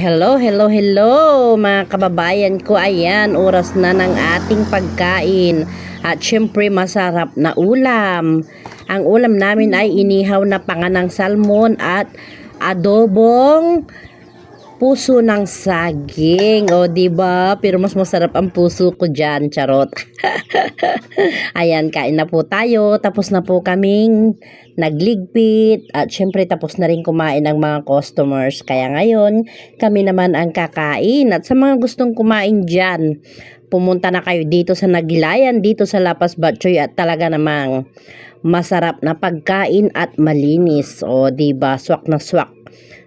Hello, hello, hello mga kababayan ko. Ayan, oras na ng ating pagkain. At syempre masarap na ulam. Ang ulam namin ay inihaw na panganang salmon at adobong puso ng saging. O, ba? Pero mas masarap ang puso ko dyan. Charot. Ayan, kain na po tayo. Tapos na po kaming nagligpit. At syempre, tapos na rin kumain ng mga customers. Kaya ngayon, kami naman ang kakain. At sa mga gustong kumain dyan, pumunta na kayo dito sa Nagilayan, dito sa Lapas Batchoy at talaga namang masarap na pagkain at malinis. O, ba? Swak na swak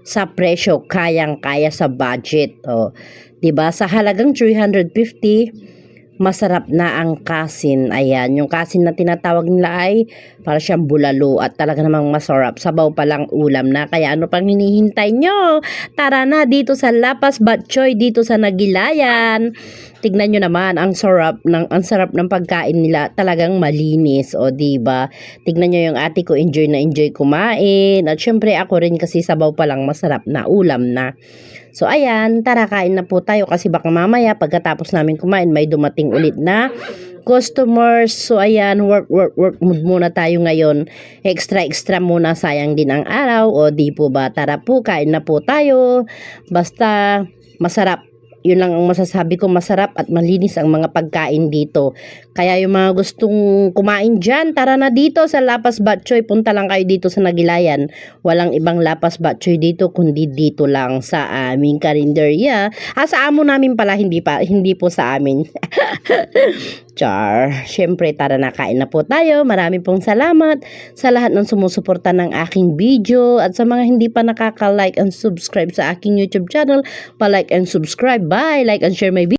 sa presyo kayang-kaya sa budget. O, 'di ba? Sa halagang 350, masarap na ang kasin. Ayan, yung kasin na tinatawag nila ay para siyang bulalo at talaga namang masarap. Sabaw pa lang ulam na. Kaya ano pang hinihintay nyo? Tara na dito sa Lapas Batchoy, dito sa Nagilayan. Tignan nyo naman ang sarap ng ang sarap ng pagkain nila. Talagang malinis, o 'di ba? Tignan nyo yung ate ko enjoy na enjoy kumain. At syempre ako rin kasi sabaw pa lang masarap na ulam na. So ayan, tara kain na po tayo kasi baka mamaya pagkatapos namin kumain may dumating ulit na customers. So ayan, work work work muna tayo ngayon. Extra extra muna sayang din ang araw o di po ba? Tara po kain na po tayo. Basta masarap yun lang ang masasabi ko masarap at malinis ang mga pagkain dito. Kaya yung mga gustong kumain dyan, tara na dito sa Lapas Batchoy. Punta lang kayo dito sa Nagilayan. Walang ibang Lapas Batchoy dito kundi dito lang sa aming karinderya. Ah, sa amo namin pala, hindi pa, hindi po sa amin. Char. Siyempre, tara na kain na po tayo. Marami pong salamat sa lahat ng sumusuporta ng aking video at sa mga hindi pa nakaka-like and subscribe sa aking YouTube channel, pa-like and subscribe. Bye! Like and share my video.